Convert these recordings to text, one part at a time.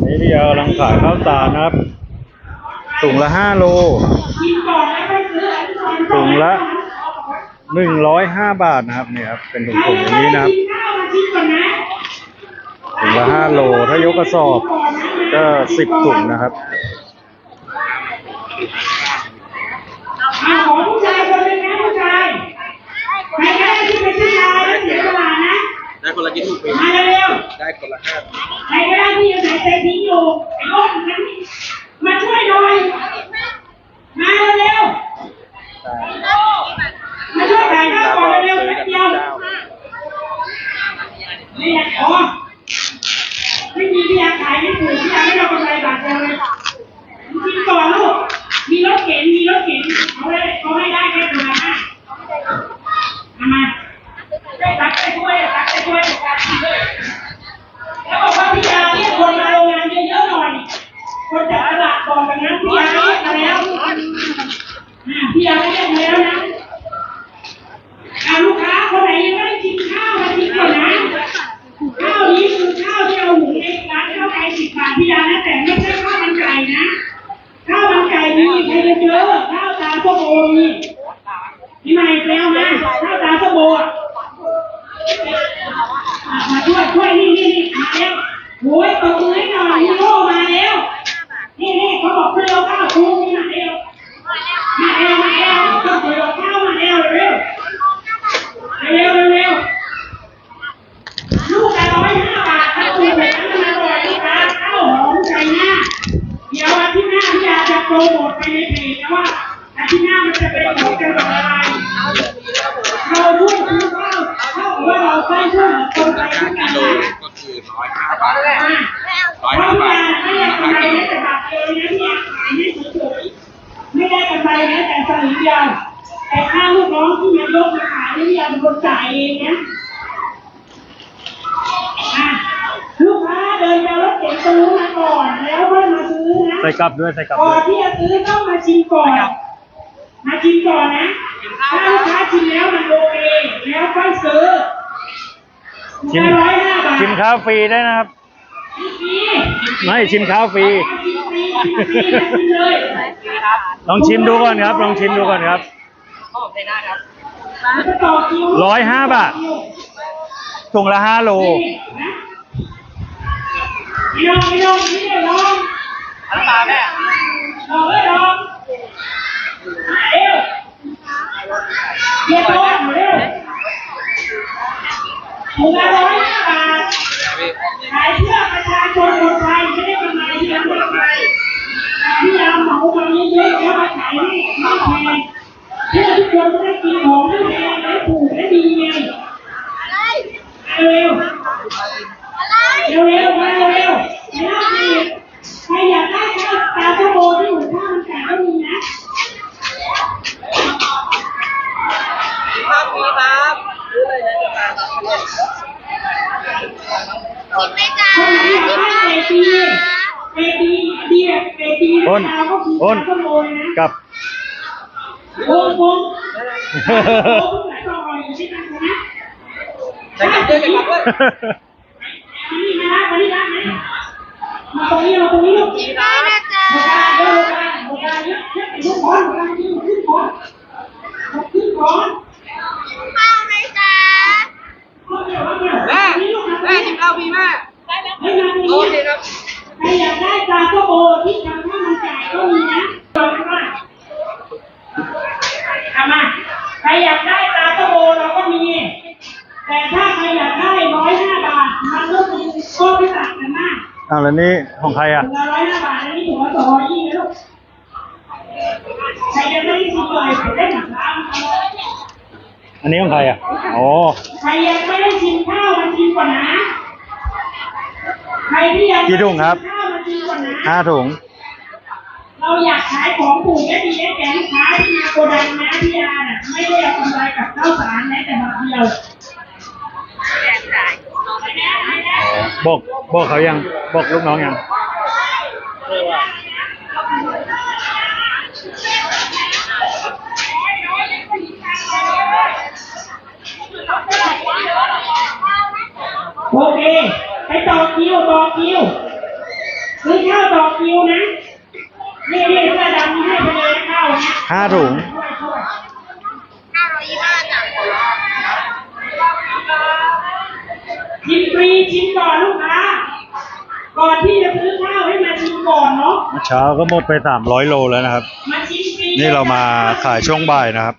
นนี้พี่ยากำลังขายข้าวสารนะครับถุงละห้าโลถุงละหนึ่งร้อยห้าบาทนะครับเนี่ยครับเป็นถุงถุงอย่างนี้นะครับถุงละห้าโลถ้ายกกระสอบก็สิบถุงนะครับขอผู้ชายคนนึงนะผู้ชายใครก็ได้ที่เป็นผู้ชายแล้วเสียสละนะ ได้คนละกี่ถุงพี่มาเร็วได้คนละห้า ๆใครก็ได้ที่ยังหายใจทิ้งอยู่ไอ้โอ้นั้นมาช่วยหน่อย มาเร็วๆมาช่วยขายข้าวก่อนเร็วๆแป๊บเดียวไม่อยากขอไม่มีพี่อยากขายไม่ถูกพี่อยากไม่เอากำไรบาทเดียวเลยกินก่อนลูก มีรถเข็นมีรถเข็นเขาได้เขาให้ได้แค่ตัวละห้า มามาตักใส่ถ้วยตักใส่ถ้วยตักใส่ถ้วยแล้วบอกว่าพี่ยาเรียกคนมาโรงงานเยอะๆหน่อย คนจากตลาดบอกกันนะพี่ยาเรียกมาแล้วอ่าพี่ยาเรียกมาแล้วนะอ่าลูกค้าคนไหนยังไม่ได้กินข้าวมากินก่อนนะ ข้าวนี้คือข้าวที่เราหุงในร้านข้าวไก่สิบบาทพี่ยานะแต่ไม่ใช่ข้าวมันไก่นะ ข้าวมันไก่มีใครจะเจอข้าวตาส้มโอมี พี่ใหม่ไปเอามาข้าวตาสบู่อะอะ มาช่วยช่วยนี่นี่นี่มาแล้วโอ้ยตบมือให้หน่อยฮีโร่มา บาทอ่าร้อยเพราะห้าพี่บาทยาไม่ได้กำไรแม้แต่บาทเดียวนะพี่ยาขายให้เฉยๆไม่ได้กำไรแม้แต่สลึงเดียวแต่ค่าลูกน้องที่มายกมาขายนี่พี่ยาเป็นคนจ่ายเองนะอะลูกค้าเดินไปเอารถเก๋งตรงนู้นมาก่อนแล้วค่อยมาซื้อนะใส่กลับด้วยใส่กลับก่อด้วนยที่จะซื้อต้องมาชิมก่อน มาชิมก่อนนะ ถ้าลูกค้าชิมแล้วมันโอเคแล้วค่อยซื้อ ชิมร้อยห้าบาทชิมข้าวฟรีได้นะครับฟรีไม่ชิมข้าวฟรีชิมฟรีชิมฟรีชิมเลยลองชิมดูก่อนครับ ลองชิมดูก่อนครับแล้วก็ต่อคิวร้อยห้าบาทถุงละห้าโลนี่นะไม่ลองไม่ลองไม่ได้ลองอะไรมาแม่ลองเลยลองมาเร็วเรียกลองเร็วถุง ละร้อยห้าบาทขายเพื่อประชาชนคนไทยไม่ได้กำไรที่ร้านกำไรแต่ที่ยามเหมามาเยอะๆแล้วมาขายให้ไม่แพงเพื่อทุกคนจะได้กินของที่แพงและถูกและดีไงเร็วเร็วเร็วมาเร็วแล้วนี่ใครอยากได้ข้าวตาโตโบที่อยู่ข้ามันไก่ก็มีนะครับพี่ครับ อยากได้เอตีเอตีเดียเอตีอ้นราคาก็คืออ้นตาโตโบเลยนะกลับโอ้โหโอ้หลายต่ออยู่ที่นั่นนะจะกลับด้วยจะกลับด้วยมานี่มาละมานี่ละมาตรงนี้มาตรงนี้ลูกได้นะจ๊ะโบราณเยอะโบราณโบราณเยอะเยอะไปทุกคนโบราณยืนขึ้นก่อนขึ้นก่อน ข้าวไหมจ๊ะ เอาเดี๋ยวเอาเดี๋ยว แม่ นี่ลูก แม่กินข้าวพี่แม่ให้มาตรงโอนี้เคครับ ใครอยากได้ปลาโตโบที่ทำข้าวมันไก่ก็มีนะลองมาทำมาใครอยากได้ปลาโตโบเราก็มี แต่ถ้าใครอยากได้ร้อยห้าบาทมันก็มีก็ไม่ต่างกันมากอ้าวแล้วนี่ของใครอะ ถุงละร้อยห้าบาทอันนี้ถุงละสองร้อยยี่นะลูกใครยังไม่ได้ชิมเลยไปได้หนักร้านอันนี้ของใครอะอ๋อใครยังไม่ได้ชิมข้าวมาชิมก่อนนะ ใครที่ยังไม่กี่ถุงครับชิมข้าวมาชิมก่อนนะห้าถุง เราอยากขายของถูกและดีให้แก่ลูกค้าที่มาโกดังนะพี่ยาน่ะไม่ได้เอากำไรกับข้าวสารแม้แต่บาทเดียวบอกบอกเขายัง บอกลูกน้องยังโอเคไปต่อคิวต่อคิว ซื้อข้าวต่อคิวนะนี่นี่ถ้าดำให้ไปเลยนะข้าวนะ ห้าถุงช่วยช่วยห้าร้อยยี่สิบห้าจ้ะชิมฟรีชิมก่อนลูกค้าก่อนที่จะซื้อข้าวให้มาชิมก่อนเนาะเมื่อเช้าก็หมดไปสามร้อยโลแล้วนะครับ มาชิมฟรีนี่เรามาขายช่วงบ่ายนะครับ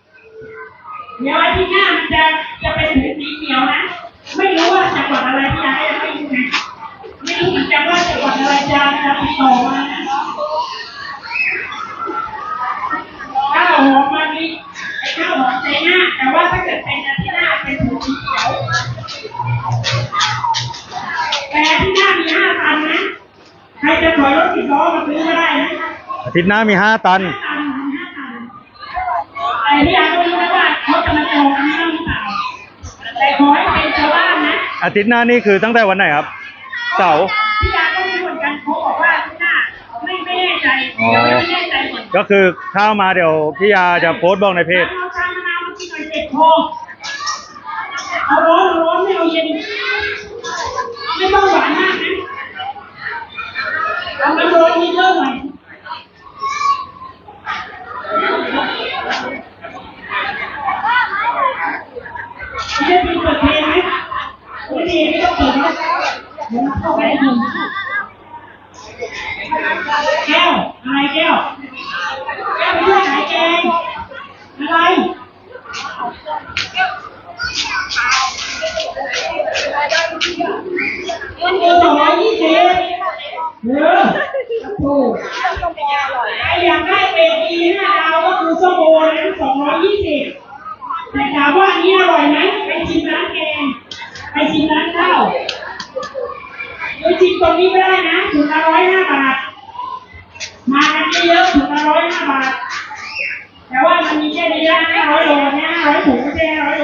เดี๋ยวอาทิตย์หน้ามันจะจะเป็นถุงสีเขียวนะ ไม่รู้ว่าจังหวัดอะไรที่ย้ายไม่รู้นะไม่รู้เหมือนกันว่าจังหวัดอะไรจะจะติดต่อมานะข้าว หอมมะลิไอ้ข้าวหอมใจหน้า แต่ว่าถ้าเกิดเป็นอาทิตย์หน้าเป็นถุงสีเขียวแต่อาทิตย์หน้ามีห้าตันนะ ใครจะถอยรถสิบล้อมาซื้อก็ได้นะอาทิตย์หน้ามีห้าตันห้าตันห้าตันแต่ที่ยังไม่รู้นะว่าเขาจะมาจองอันนี้หรือเปล่าแต่ขอให้เป็นชาวบ้านนะอาทิตย์หน้านี่คือตั้งแต่วันไหนครับ เสาร์พี่ยาก็ไม่รู้เหมือนกันเขาบอกว่าที่หน้าไม่ไม่แน่ใจอ๋อเดี๋ยวไม่แน่ใจเหมือน ก็คือข้าวมาเดี๋ยวพี่ยาจะโพสต์บอกในเพจเอาชามะนาวมากินหน่อยเจ็บคอเอาร้อนเอาร้อนไม่เอาเย็นไม่ต้องหวานมากนะเอาน้ำร้อนนิดเดียวหน่อยไม่ได้มีเปิดเพลงไหมไม่ดีไม่ต้องเปิดนะเดี๋ยวเข้าไปให้ดูแก้วอะไรแก้วแก้วไม่ใช่ขายแกงอะไร มันเดียวสองร้อยยี่สิบเออถูกใครอยากได้เป็นดีห้าดาวก็คือส้มโอนะสองร้อยยี่สิบแต่ถามว่าอันนี้อร่อยไหมไปชิมร้านแกงไปชิมร้านข้าวไปชิมตรงนี้ไม่ได้นะถุงละร้อยห้าบาท มากันเยอะๆถุงละร้อยห้าบาท แต่ว่ามันมีแค่นี้ละห้าร้อยโลนี่ยห้าร้อยถุงไม่ใช่ห้าร้อยโล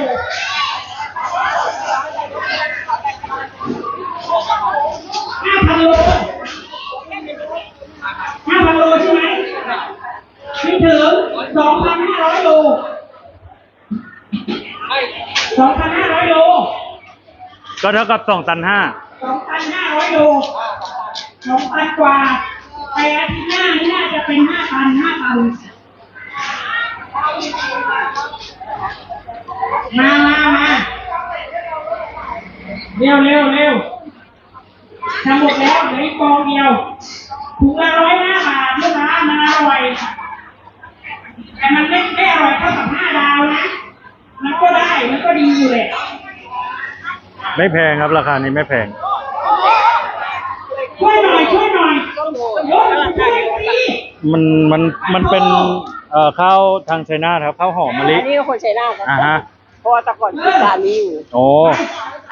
ห้าพันโลห้าพันโลใช่ไหมไม่ถึง สองพันห้าร้อยโลสองพันห้าร้อยโลก็เท่ากับสองตันห้าสองพันห้าร้อยโลสองพันกว่าแต่อาทิตย์หน้านี่น่าจะเป็นห้าพันห้าพันมามามาเร็วเร็วเร็วทำหมดแล้วเหลืออีกกองเดียวถุงละร้อยห้าบาทลูกค้ามันอร่อย แต่มันไม่ไม่อร่อยเท่ากับห้าดาวนะ มันก็ได้ มันก็ดีอยู่แหละไม่แพงครับราคานี้ไม่แพง ช่วยหน่อยช่วยหน่อยโยนช่วยสิมันมันมันเป็นเอ่อข้าวทางไชน่าครับข้าวหอมมะลิอันนี้คนใช้หน้าทอ่าฮะเพราะว่าแต่ก่อนกินร้านนี้อยู่ โอ้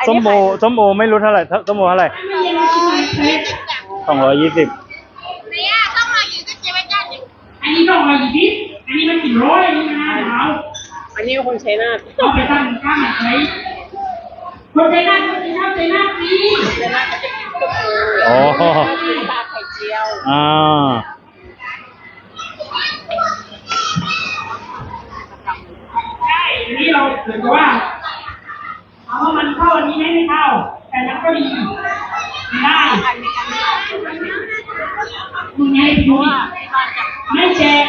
ส้มโอส้มโอไม่รู้เท่าไหร่ส้มโอเท่าไหร่ไม่เย็นมากินหน่อยเผ็ดสองร้อยยี่สิบอันนี้ต้องมาอีกนิด อันนี้มันกี่ร้อยนี่นะหนาวอันนี้คนใช้หน้าเอาไปตั้งข้างไหนคนใจหน้าคนใจหน้าใจหน้าฟรีใช้หน้าก็จะกินกับมือโอ้กินปลาไข่เจียวอ่าใช่อันนี้เราเหมือนกับว่าเอาว่ามันเข้าอันนี้ไม่ไม่เข้า แต่มันก็ดีได้คุณไงดูดิไม่แจก